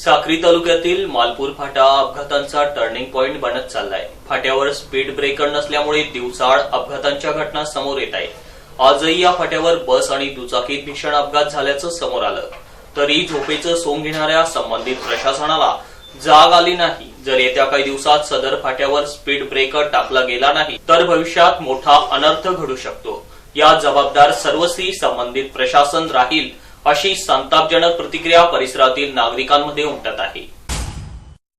साक्री तालुक्यातील मालपूर फाटा अपघातांचा टर्निंग पॉइंट बनत चाललाय. फाट्यावर स्पीड ब्रेकर नसल्यामुळे दिवसाळ अपघातांच्या घटना समोर येत आहेत. आजही या फाट्यावर बस आणि दुचाकीत भीषण अपघात झाल्याचं समोर आलं. तरी झोपेचं सोंग घेणाऱ्या संबंधित प्रशासनाला जाग आली नाही. जर येत्या काही दिवसात सदर फाट्यावर स्पीड ब्रेकर टाकला गेला नाही तर भविष्यात मोठा अनर्थ घडू शकतो. या जबाबदार सर्वस्वी संबंधित प्रशासन राहील अशी संतापजनक प्रतिक्रिया परिसरातील नागरिकांमध्ये उमटत आहे.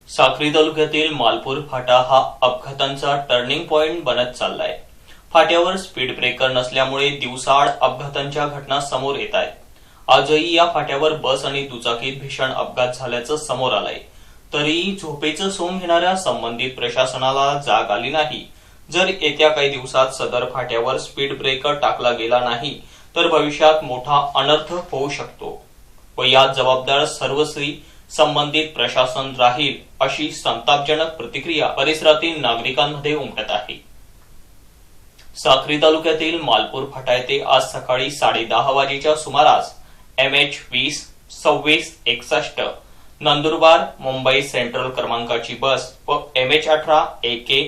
साक्री तालुक्यातील मालपूर फाटा हा अपघातांचा टर्निंग पॉइंट बनत चाललाय. फाट्यावर स्पीड ब्रेकर नसल्यामुळे दिवसाआड अपघातांच्या घटना समोर येत आहेत. आजही या फाट्यावर बस आणि दुचाकीत भीषण अपघात झाल्याचं समोर आलंय. तरी झोपेचं सोंग घेणाऱ्या संबंधित प्रशासनाला जाग आली नाही. जर येत्या काही दिवसात सदर फाट्यावर स्पीड ब्रेकर टाकला गेला नाही तर भविष्यात मोठा अनर्थ होऊ शकतो व यात जबाबदार सर्वस्वी संबंधित प्रशासन राहील अशी संतापजनक प्रतिक्रिया परिसरातील नागरिकांमध्ये उमटत आहे. साक्री तालुक्यातील मालपूर फाटा येथे आज सकाळी साडे दहा वाजेच्या सुमारास एम एच वीस सव्वीस एकसष्ट नंदुरबार मुंबई सेंट्रल क्रमांकाची बस व एम एच अठरा एके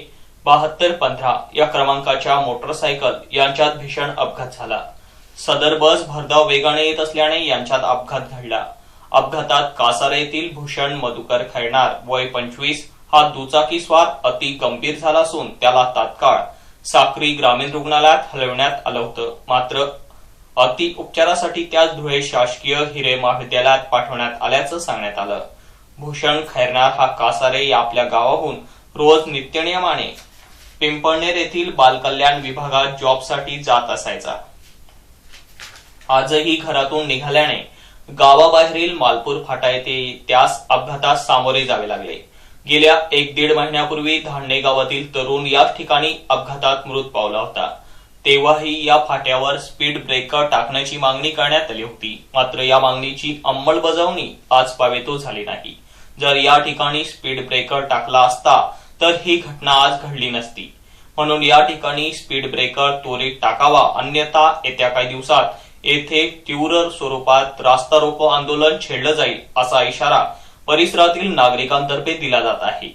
बहात्तर पंधरा या क्रमांकाच्या मोटरसायकल यांच्यात भीषण अपघात झाला. सदर बस भरधाव वेगाने येत असल्याने यांच्यात अपघात घडला. अपघातात कासारे येथील भूषण मधुकर खैरणार वय पंचवीस हा दुचाकी स्वार अति गंभीर झाला असून त्याला तात्काळ साक्री ग्रामीण रुग्णालयात हलवण्यात आलं होतं. मात्र अति उपचारासाठी त्यास धुळे शासकीय हिरे महाविद्यालयात पाठवण्यात आल्याचं सांगण्यात आलं. भूषण खैरनार हा कासारे या आपल्या गावाहून रोज नित्यनियमाने पिंपळनेर येथील बालकल्याण विभागात जॉबसाठी जात असायचा. आजही घरातून निघाल्याने गावाबाहेरील मालपूर फाटा येथे त्यास अपघातात सामोरे जावे लागले. गेल्या एक दीड महिन्यापूर्वी धांडे गावातील तरुण याच ठिकाणी अपघातात मृत पावला होता. तेव्हाही या फाट्यावर स्पीड ब्रेकर टाकण्याची मागणी करण्यात आली होती. मात्र या मागणीची अंमलबजावणी आज पावेतो झाली नाही. जर या ठिकाणी स्पीड ब्रेकर टाकला असता तर ही घटना आज घडली नसती. म्हणून या ठिकाणी स्पीड ब्रेकर त्वरित टाकावा अन्यथा येत्या काही दिवसात येथे तीव्र स्वरूपात रास्ता रोको आंदोलन छेडलं जाईल असा इशारा परिसरातील नागरिकांतर्फे दिला जात आहे.